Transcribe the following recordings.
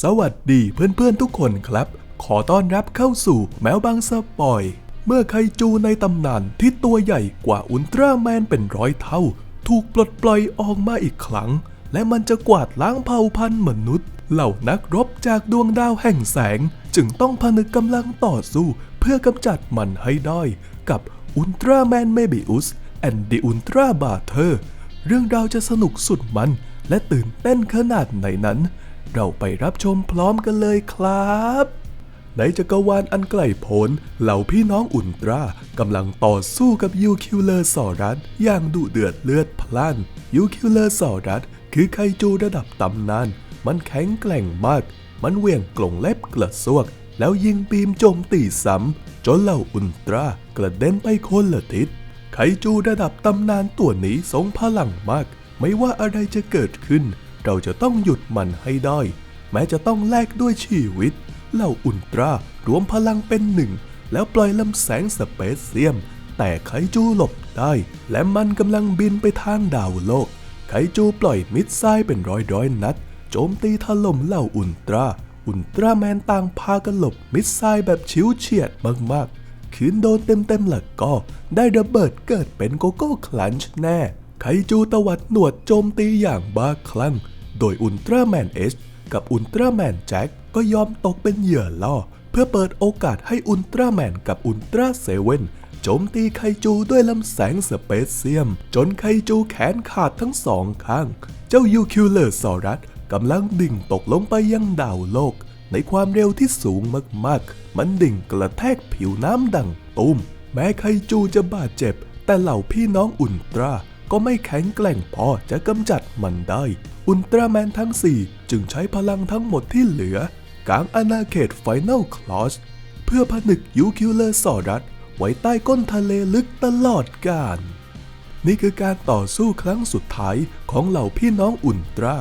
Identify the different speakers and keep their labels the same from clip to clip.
Speaker 1: สวัสดีเพื่อนๆทุกคนครับ ขอต้อนรับเข้าสู่แมวบางสปอย เมื่อไคจูในตำนานที่ตัวใหญ่กว่าอุลตร้าแมนเป็นร้อยเท่า ถูกปลดปล่อยออกมาอีกครั้ง และมันจะกวาดล้างเผ่าพันธุ์มนุษย์ เหล่านักรบจากดวงดาวแห่งแสง จึงต้องผนึกกำลังต่อสู้ เพื่อกำจัดมันให้ได้ กับอุลตร้าแมนเมบิอุสแอนดิอุลตร้าบาเธอร์เรื่องราวจะสนุกสุดมันและตื่นเต้นขนาดไหนนั้น เราไปรับชมพร้อมกันเลยครับ ในจักรวาลอันไกลโพ้นเหล่าพี่น้องอุลตร้ากำลังต่อสู้กับยูคิวเลอร์สอรัสอย่างดุเดือดเลือดพล่านยูคิวเลอร์สอรัสคือไคจูระดับตำนาน มันแข็งแกร่งมาก มันเวี่ยงกลงเล็บกระซวก แล้วยิงบีมโจมตีซ้ำจนเหล่าอุลตร้ากระเด็นไปคนละทิศไคจูระดับตำนานตัวนี้ทรงพลังมาก ไม่ว่าอะไรจะเกิดขึ้น เราจะต้องหยุดมันให้ได้ แม้จะต้องแลกด้วยชีวิต เหล่าอุลตร้ารวมพลังเป็นหนึ่ง แล้วปล่อยลำแสงสเปซเซียม แต่ไคจูหลบได้ และมันกำลังบินไปทางดาวโลก ไคจูปล่อยมิดไซล์เป็นร้อยร้อยๆนัด โจมตีถล่มเหล่าอุลตร้า อุลตร้าแมนต่างพากันหลบมิดไซล์แบบชิวเฉียดมากๆ คืนโดนเต็มๆหลักก็ ได้ระเบิดเกิดเป็นโกโก้คลันช์แน่ไคจูตวัดหนวดโจมตีอย่างบ้าคลั่ง โดยอุลตร้าแมนเอชกับอุลตร้าแมนแจ็คก็ยอมตกเป็นเหยื่อล่อ เพื่อเปิดโอกาสให้อุลตร้าแมนกับอุลตร้าเซเว่นโจมตีไคจูด้วยลำแสงสเปซเซียม จนไคจูแขนขาดทั้งสองข้าง เจ้ายูคิวเลอร์ซอรัสกำลังดิ่งตกลงไปยังดาวโลก ในความเร็วที่สูงมากๆ มันดิ่งกระแทกผิวน้ำดังตุ้ม แม้ไคจูจะบาดเจ็บ แต่เหล่าพี่น้องอุลตร้า ก็ไม่แข็งแกร่งพอจะกำจัดมันได้ อุลตร้าแมนทั้ง 4 จึงใช้พลังทั้งหมดที่เหลือกางอาณาเขตไฟแนลคลอสเพื่อผนึกยูคิวเลอร์สอรัสไว้ใต้ก้นทะเลลึกตลอดกาลนี่คือการต่อสู้ครั้งสุดท้ายของเหล่าพี่น้องอุลตร้า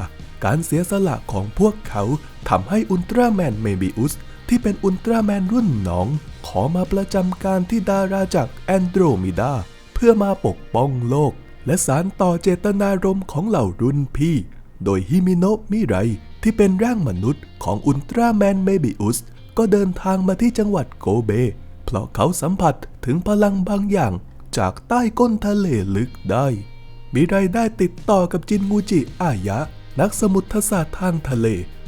Speaker 1: การเสียสละของพวกเขาทำให้อุลตร้าแมนเมบิอุสที่เป็นอุลตร้าแมนรุ่นน้อง ขอมาประจำการที่ดาราจากแอนโดรมิดา เพื่อมาปกป้องโลก และสารต่อเจตนารมณ์ของเหล่ารุ่นพี่ โดยฮิมิโนะมิไรที่เป็นร่างมนุษย์ของอุลตร้าแมนเมบิอุสก็เดินทางมาที่จังหวัดโกเบ เพราะเขาสัมผัสถึงพลังบางอย่างจากใต้ก้นทะเลลึกได้ มิไรได้ติดต่อกับจินงูจิอายะ นักสมุทรศาสตร์ทางทะเล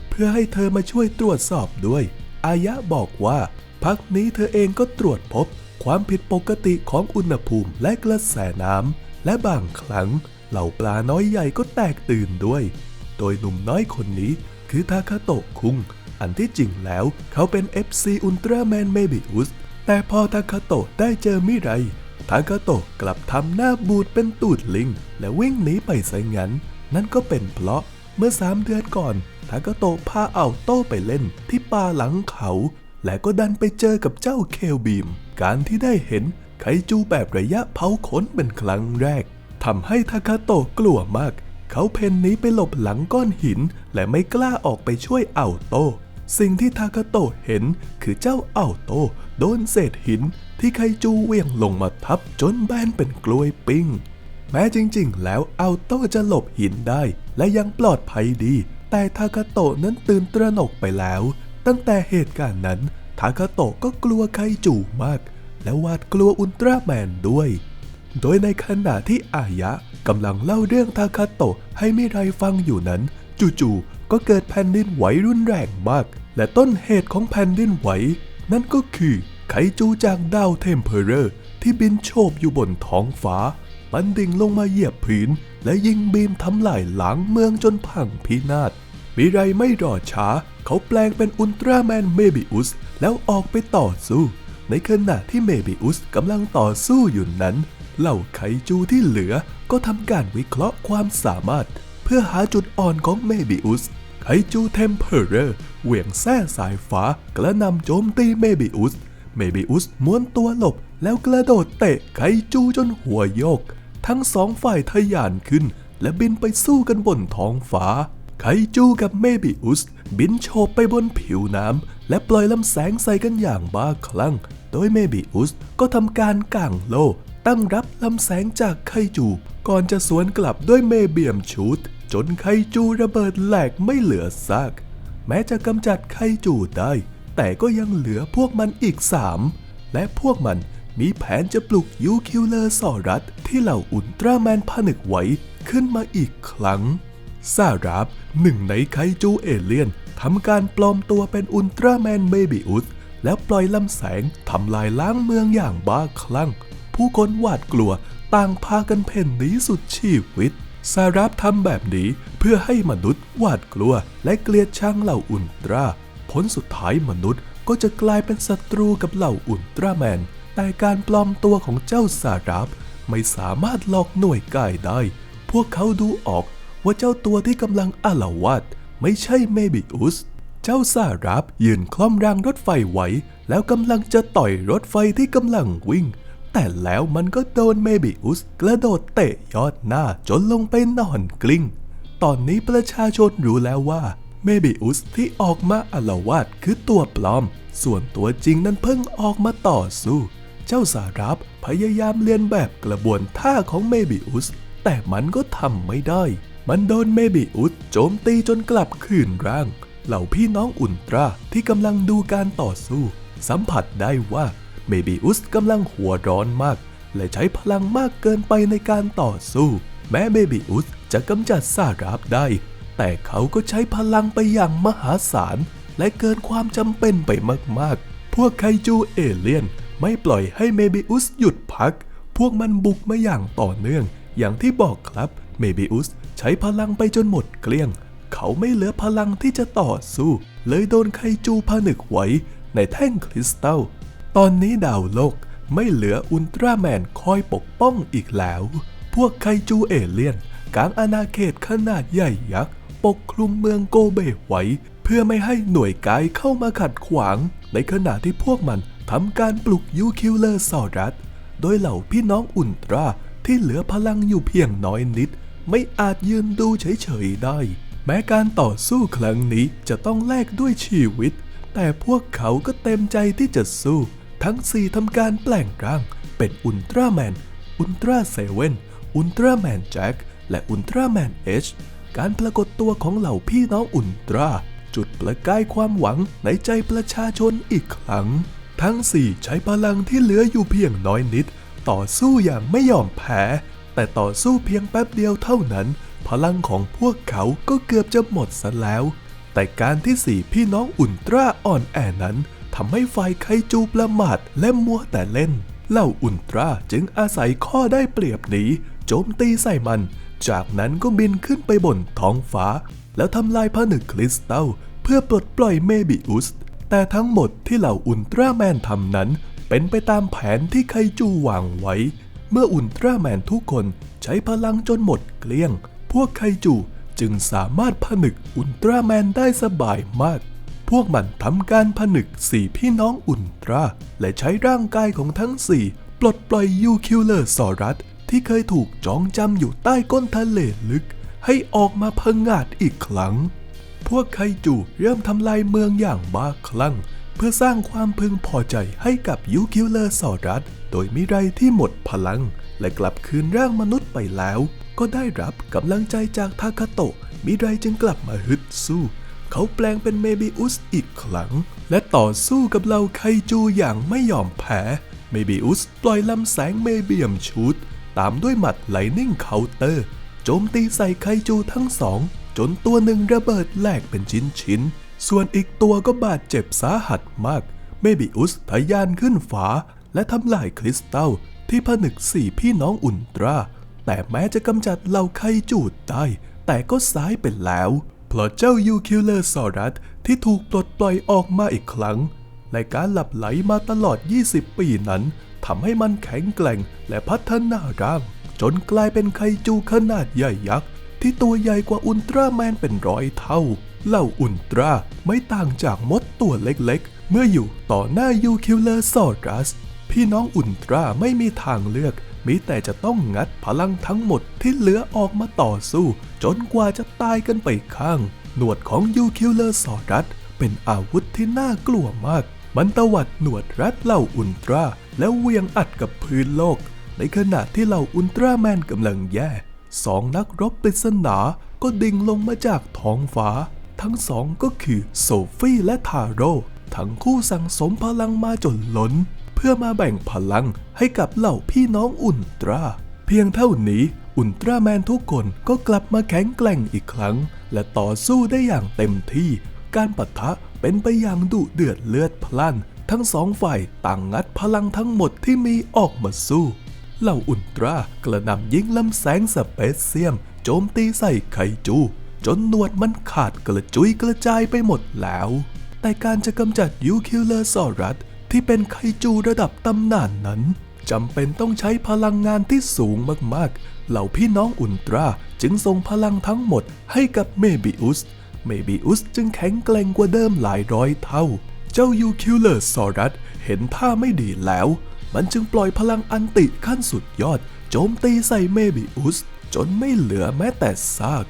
Speaker 1: เพื่อให้เธอมาช่วยตรวจสอบด้วย อายะบอกว่า พักนี้เธอเองก็ตรวจพบความผิดปกติของอุณหภูมิและกระแสน้ำ และบางครั้งเหล่าปลาน้อยใหญ่ก็แตกตื่นด้วย โดยหนุ่มน้อยคนนี้คือทาคาโตะคุง อันที่จริงแล้วเขาเป็น FC อุลตร้าแมนเมบิอุสแต่พอทาคาโตะได้เจอมิไรทาคาโตะกลับทำหน้าบูดเป็นตูดลิง และวิ่งหนีไปซะงั้น นั่นก็เป็นเพราะเมื่อสามเดือนก่อนทาคาโตะพาเอาโต้ไปเล่นที่ป่าหลังเขา และก็ดันไปเจอกับเจ้าเคลบีม การที่ได้เห็น ไคจูแบบระยะเผาขนเป็นครั้งแรกทำให้ทาคาโตะกลัวมาก เขาเพนนี้ไปหลบหลังก้อนหิน และไม่กล้าออกไปช่วยเอาโต สิ่งที่ทาคาโตะเห็นคือเจ้าเอาโตโดนเศษหินที่ไคจูเวี่ยงลงมาทับจนแบนเป็นกล้วยปิ้ง แม้จริงๆ แล้วเอาโตจะหลบหินได้ และยังปลอดภัยดี แต่ทาคาโตะนั้นตื่นตระหนกไปแล้ว ตั้งแต่เหตุการณ์นั้นทาคาโตะก็กลัวไคจูมาก และหวาดกลัวอุลตร้าแมนด้วย โดยในขณะที่อายะกำลังเล่าเรื่องทาคาโตะให้มิไรฟังอยู่นั้น จู่ๆก็เกิดแผ่นดินไหวรุนแรงมาก และต้นเหตุของแผ่นดินไหว นั่นก็คือไคจูจากดาวเทมเพอเรอร์ ที่บินโฉบอยู่บนท้องฟ้ามันดิ่งลงมาเหยียบพื้นและยิงบีมทำลายหลังเมืองจนพังพินาศมิไรไม่รอช้า เขาแปลงเป็นอุลตร้าแมนเมบิอุสแล้วออกไปต่อสู้ ในขณะที่เมบิอุสกำลังต่อสู้อยู่นั้น เหล่าไคจูที่เหลือก็ทำการวิเคราะห์ความสามารถ เพื่อหาจุดอ่อนของเมบิอุส ไคจูเทมเพอเรอร์เหวี่ยงแส้สายฟ้ากระนำโจมตีเมบิอุส เมบิอุสม้วนตัวหลบแล้วกระโดดเตะไคจูจนหัวโยก ทั้งสองฝ่ายทะยานขึ้น และบินไปสู้กันบนท้องฟ้า ไคจูกับเมบิอุสบินโฉบไปบนผิวน้ำและปล่อยลำแสงใส่กันอย่างบ้าคลั่ง โดยเมบิอุสก็ทำการก่างโล ตั้งรับลำแสงจากไคจู ก่อนจะสวนกลับด้วยเมเบียมชูดจนไคจูระเบิดแหลกไม่เหลือซาก แม้จะกำจัดไคจูได้ แต่ก็ยังเหลือพวกมันอีกสามและพวกมันมีแผนจะปลุกยูคิวเลอร์สอรัสที่เหล่าอุลตร้าแมนผนึกไว้ขึ้นมาอีกครั้ง ซารับหนึ่งในไคจูเอเลียนทำการปลอมตัวเป็นอุลตร้าแมนเบบิอุสแล้วปล่อยลำแสงทำลายล้างเมืองอย่างบ้าคลั่ง ผู้คนหวาดกลัวต่างพากันเพ่นหนีสุดชีวิตซารับทำแบบนี้เพื่อให้มนุษย์หวาดกลัวและเกลียดชังเหล่าอุลตร้า ผลสุดท้ายมนุษย์ก็จะกลายเป็นศัตรูกับเหล่าอุลตร้าแมน แต่การปลอมตัวของเจ้าซารับไม่สามารถหลอกหน่วยกายได้ พวกเขาดูออก ว่าเจ้าตัวที่กำลังอาละวาดไม่ใช่เมบิอุส เจ้าซารับยืนคล่อมรางรถไฟไว้ แล้วกำลังจะต่อยรถไฟที่กำลังวิ่ง แต่แล้วมันก็โดนเมบิอุสกระโดดเตะยอดหน้าจนลงไปนอนกลิ้ง ตอนนี้ประชาชนรู้แล้วว่าเมบิอุสที่ออกมาอาละวาดคือตัวปลอม ส่วนตัวจริงนั้นเพิ่งออกมาต่อสู้ เจ้าสารับพยายามเลียนแบบกระบวนท่าของเมบิอุส แต่มันก็ทำไม่ได้ มันโดนเมบิอุสโจมตีจนกลับคืนร่าง เหล่าพี่น้องอุลตร้าที่กำลังดูการต่อสู้ สัมผัสได้ว่าเมบิอุสกำลังหัวร้อนมาก และใช้พลังมากเกินไปในการต่อสู้ แม้เมบิอุสจะกำจัดซารับได้ แต่เขาก็ใช้พลังไปอย่างมหาศาล และเกินความจำเป็นไปมากๆ พวกไคจูเอเลียนไม่ปล่อยให้เมบิอุสหยุดพัก พวกมันบุกมาอย่างต่อเนื่อง อย่างที่บอกครับ เมบิอุส ใช้พลังไปจนหมดเกลี้ยง เขาไม่เหลือพลังที่จะต่อสู้ เลยโดนไคจูผนึกไว้ในแท่งคริสตัล ตอนนี้ดาวโลกไม่เหลืออุลตร้าแมนคอยปกป้องอีกแล้ว พวกไคจูเอเลียนกางอาณาเขตขนาดใหญ่ยักษ์ปกคลุมเมืองโกเบไว้ เพื่อไม่ให้หน่วยกายเข้ามาขัดขวาง ในขณะที่พวกมันทำการปลุกยูคิวเลอร์ซอรัส โดยเหล่าพี่น้องอุลตร้าที่เหลือพลังอยู่เพียงน้อยนิด ไม่อาจยืนดูเฉยๆได้ แม้การต่อสู้ครั้งนี้จะต้องแลกด้วยชีวิต แต่พวกเขาก็เต็มใจที่จะสู้ ทั้งสี่ทำการแปลงร่าง เป็นอุลตร้าแมน อุลตร้าเซเว่น อุลตร้าแมนแจ็ค และอุลตร้าแมนเอชการปรากฏตัวของเหล่าพี่น้องอุลตร้าจุดประกายความหวังในใจประชาชนอีกครั้ง ทั้งสี่ใช้พลังที่เหลืออยู่เพียงน้อยนิด ต่อสู้อย่างไม่ยอมแพ้ แต่ต่อสู้เพียงแป๊บเดียวเท่านั้น พลังของพวกเขาก็เกือบจะหมดซะแล้ว แต่การที่สี่พี่น้องอุลตร้าอ่อนแอนั้นทำให้ฝ่ายไคจูประมาทและมัวแต่เล่นเหล่าอุลตร้าจึงอาศัยข้อได้เปรียบนี้โจมตีใส่มัน จากนั้นก็บินขึ้นไปบนท้องฟ้า แล้วทำลายผนึกคริสตัลเพื่อปลดปล่อยเมบิอุส แต่ทั้งหมดที่เหล่าอุลตร้าแมนทำนั้น เป็นไปตามแผนที่ไคจูวางไว้ เมื่ออุลตร้าแมนทุกคนใช้พลังจนหมดเกลี้ยง พวกไคจูจึงสามารถผนึกอุลตร้าแมนได้สบายมาก พวกมันทำการผนึกสี่พี่น้องอุลตร้าและใช้ร่างกายของทั้งสี่ปลดปล่อยยูคิวเลอร์ซอรัสที่เคยถูกจองจำอยู่ใต้ก้นทะเลลึก ให้ออกมาพังงาดอีกครั้ง พวกไคจูเริ่มทำลายเมืองอย่างบ้าคลั่ง เพื่อสร้างความพึงพอใจให้กับยูคิวเลอร์ซอรัส โดยมิไรที่หมดพลัง และกลับคืนร่างมนุษย์ไปแล้ว ก็ได้รับกำลังใจจากทาคาโตะ มิไรจึงกลับมาฮึดสู้ เขาแปลงเป็นเมบิอุสอีกครั้ง และต่อสู้กับเหล่าไคจูอย่างไม่ยอมแพ้ เมบิอุสปล่อยลำแสงเมเบียมชูดตามด้วยหมัดไลนิ่งเคาน์เตอร์ โจมตีใส่ไคจูทั้งสอง จนตัวหนึ่งระเบิดแหลกเป็นชิ้นๆ ส่วนอีกตัวก็บาดเจ็บสาหัสมาก เมบิอุสทะยานขึ้นฟ้าและทำลายคริสตัลที่ผนึกสี่พี่น้องอุลตรา แต่แม้จะกำจัดเหล่าไคจูดได้ แต่ก็สายไปแล้ว เพราะเจ้ายูคิวเลอร์ซอรัสที่ถูกปลดปล่อยออกมาอีกครั้งและการหลับไหลมาตลอด 20 ปีนั้นทำให้มันแข็งแกร่งและพัฒนาร่าง จนกลายเป็นไคจูขนาดใหญ่ยักษ์ที่ตัวใหญ่กว่าอุลตร้าแมนเป็นร้อยเท่า เหล่าอุลตร้าไม่ต่างจากมดตัวเล็กๆ เมื่ออยู่ต่อหน้ายูคิวเลอร์ซอรัส พี่น้องอุลตร้าไม่มีทางเลือกมีแต่จะต้องงัดพลังทั้งหมดที่เหลือออกมาต่อสู้ จนกว่าจะตายกันไปข้าง หนวดของยูคิวเลอร์ซอรัสเป็นอาวุธที่น่ากลัวมาก มันตวัดหนวดรัดเหล่าอุลตร้าแล้วเวียงอัดกับพื้นโลก ในขณะที่เหล่าอุลตร้าแมนกำลังแย่สองนักรบปริศนาก็ดิ่งลงมาจากท้องฟ้า ทั้งสองก็คือโซฟี่และทาโร่ทั้งคู่สั่งสมพลังมาจนล้น เพื่อมาแบ่งพลังให้กับเหล่าพี่น้องอุลตร้า เพียงเท่านี้อุลตร้าแมนทุกคนก็กลับมาแข็งแกร่งอีกครั้ง และต่อสู้ได้อย่างเต็มที่ การปะทะเป็นไปอย่างดุเดือดเลือดพล่าน ทั้งสองฝ่ายต่างงัดพลังทั้งหมดที่มีออกมาสู้เหล่าอุลตร้ากระนำยิงลำแสงสเปซเซียม โจมตีใส่ไคจู จนหนวดมันขาดกระจุยกระจายไปหมดแล้ว แต่การจะกำจัดยูคิลเลอร์ซอรัสที่เป็นไคจูระดับตำนานนั้นจำเป็นต้องใช้พลังงานที่สูงมากๆ เหล่าพี่น้องอุลตร้าจึงส่งพลังทั้งหมดให้กับเมบิอุส เมบิอุสจึงแข็งแกร่งกว่าเดิมหลายร้อยเท่า เจ้ายูคิลเลอร์ซอรัสเห็นท่าไม่ดีแล้ว มันจึงปล่อยพลังอันติขั้นสุดยอด โจมตีใส่เมบิอุส จนไม่เหลือแม้แต่ซาก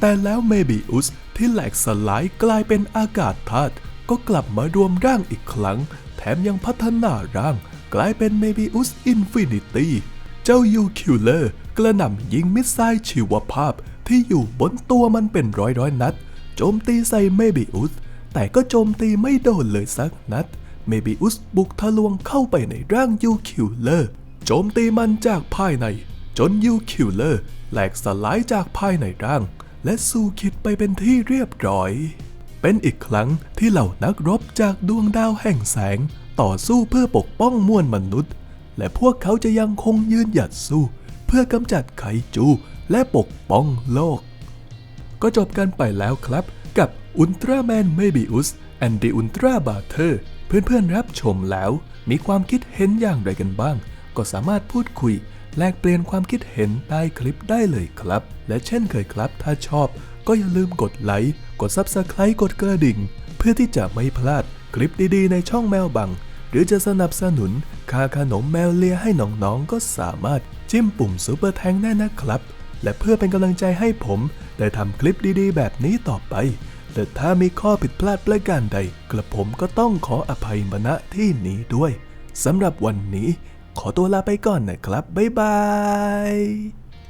Speaker 1: แต่แล้วเมบิอุสที่แหลกสลายกลายเป็นอากาศธาตุก็กลับมารวมร่างอีกครั้ง แถมยังพัฒนาร่าง กลายเป็นเมบิอุสอินฟินิตี้เจ้ายูคิลเลอร์กระหน่ำยิงมิสไซล์ชีวภาพที่อยู่บนตัวมันเป็นร้อยร้อยนัด โจมตีใส่เมบิอุสแต่ก็โจมตีไม่โดนเลยสักนัด เมบิอุสบุกทะลวงเข้าไปในร่างยูคิลเลอร์โจมตีมันจากภายใน จนยูคิลเลอร์แหลกสลายจากภายในร่าง และสู่คิดไปเป็นที่เรียบร้อย เป็นอีกครั้งที่เหล่านักรบจากดวงดาวแห่งแสง ต่อสู้เพื่อปกป้องมวลมนุษย์ และพวกเขาจะยังคงยืนหยัดสู้ เพื่อกำจัดไคจูและปกป้องโลก ก็จบกันไปแล้วครับ กับอุลตร้าแมนเมบิอุสแอนดี้อุลตร้าบาเทอร์เพื่อนๆรับชมแล้ว มีความคิดเห็นอย่างไรกันบ้าง ก็สามารถพูดคุย แลกเปลี่ยนความคิดเห็นใต้คลิปได้เลยครับ และเช่นเคยครับ ถ้าชอบก็อย่าลืมกดไลค์ กด Subscribe กดกระดิ่ง เพื่อที่จะไม่พลาดคลิปดีๆ ในช่องแมวบัง หรือจะสนับสนุนค่าขนมแมวเลียให้น้องๆ ก็สามารถจิ้มปุ่มซุปเปอร์แทงได้นะครับ และเพื่อเป็นกำลังใจให้ผมได้ทำคลิปดีๆ แบบนี้ต่อไปและถ้ามีข้อผิดพลาดประการใด กระผมก็ต้องขออภัยมาณที่นี้ด้วยสำหรับวันนี้ ขอตัวลาไปก่อนนะครับ บ๊ายบาย